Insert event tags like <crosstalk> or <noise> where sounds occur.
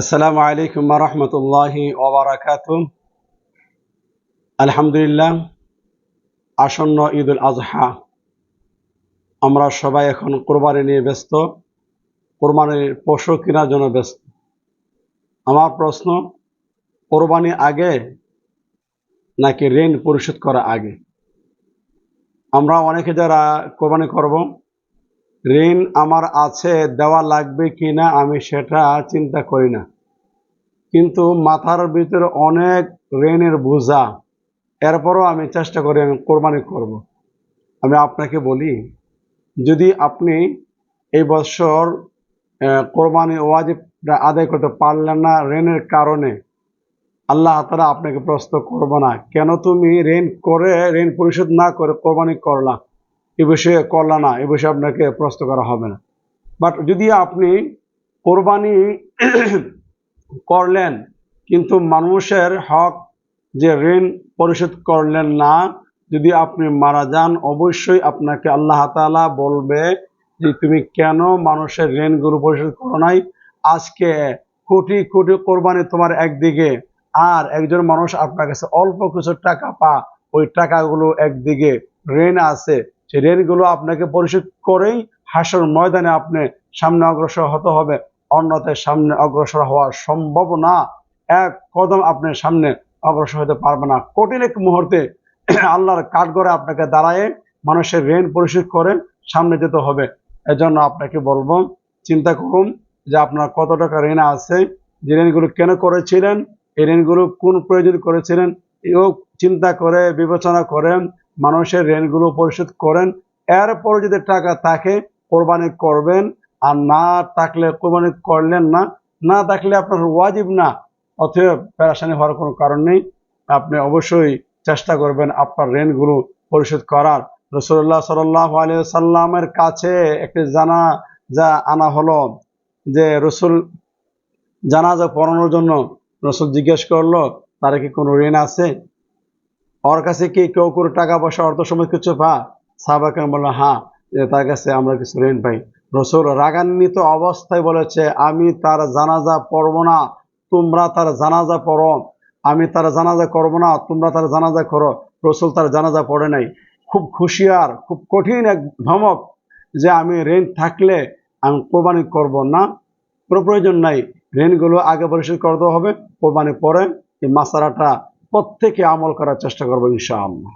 আসসালামু আলাইকুম রহমতুল্লাহি ওবরাকাত আলহামদুলিল্লাহ, আসন্ন ঈদুল আজহা। আমরা সবাই এখন কোরবানি নিয়ে ব্যস্ত, কোরবানির পশু কেনার জন্য ব্যস্ত। আমার প্রশ্ন, কোরবানি আগে নাকি ঋণ পরিশোধ করা আগে? আমরা অনেকে যারা কোরবানি করব ঋণ আমার আছে, দেওয়া লাগবে কি না আমি সেটা চিন্তা করি না। কিন্তু মাথার ভিতরে অনেক ঋণের বোঝা। এরপরও আমি চেষ্টা করি, আমি কোরবানি করব। আমি আপনাকে বলি, যদি আপনি এই বছর কোরবানি ওয়াজিবটা আদায় করতে পারলেন না ঋণের কারণে, আল্লাহ তারা আপনাকে প্রশ্ন করব না। কেন তুমি ঋণ করে, ঋণ পরিশোধ না করে কোরবানি করলা? এ বিষয়ে করলা না এ বিষয়ে আপনাকে প্রশ্ন করা হবে না। বাট যদি আপনি কোরবানি <coughs> করলেন, কিন্তু মানুষের হক যে ঋণ পরিশোধ করলেন না, যদি আপনি মারা যান, অবশ্যই আপনাকে আল্লাহ তাআলা বলবে যে তুমি কেন মানুষের ঋণগুলো পরিশোধ করো নাই? আজকে কোটি কোটি কোরবানি তোমার একদিকে, আর একজন মানুষ আপনার কাছে অল্প কিছু টাকা পা, ওই টাকাগুলো একদিকে ঋণ আছে। সেই ঋণগুলো আপনাকে পরিশোধ করেই হাসর ময়দানে আপনি সামনে অগ্রসর হতে হবে। অন্যথায় সামনে অগ্রসর হওয়া সম্ভব না। এক কদম আপনি সামনে অগ্রসর হতে পারবে না। কঠিন এক মুহূর্তে আল্লাহর কাঠগড়ে আপনাকে দাঁড়ায় মানুষের ঋণ পরিশোধ করে সামনে যেতে হবে। এজন্য আপনাকে বলব, চিন্তা করুন যে আপনার কত টাকা ঋণ আছে, যে ঋণগুলো কেন করেছিলেন, এই ঋণগুলো কোন প্রয়োজন করেছিলেন, এও চিন্তা করে, বিবেচনা করেন মানুষের ঋণগুলো পরিশোধ করেন। এরপরে যদি টাকা থাকে, কোরবানি করবেন। আর না থাকলে কোরবানি করলেন না না থাকলে আপনার ওয়াজিব না। অতএব পেরাশানি হওয়ার কোনো কারণ নেই। আপনি অবশ্যই চেষ্টা করবেন আপনার ঋণগুলো পরিশোধ করার। রসুল্লাহ সাল্লাহ আলিয়া সাল্লামের কাছে একটি জানা যা আনা হলো যে রসুল জানাজা পড়ানোর জন্য রসুল জিজ্ঞেস করল, তার কি কোনো ঋণ আছে? ওর কাছে কি কেউ কোনো টাকা পয়সা অর্থ সময় কিছু পা সাহাবাকে বলল হ্যাঁ তার কাছে আমরা কিছু ঋণ পাই। রসুল রাগান্বিত অবস্থায় বলেছে, আমি তার জানাজা পড়ব না, তোমরা তার জানাজা পড়ো। আমি তার জানাজা করব না, তোমরা তার জানাজা করো। রসুল তার জানাজা পড়ে নাই। খুব খুশিয়ার খুব কঠিন এক ধমক যে আমি ঋণ থাকলে আমি কোরবানি করব না। কোনো প্রয়োজন নাই। ঋণগুলো আগে পরিশোধ করতে হবে, কোরবানি পরে এই মাসারাটা প্রত্যেকে আমল করার চেষ্টা করব ইনশাআল্লাহ।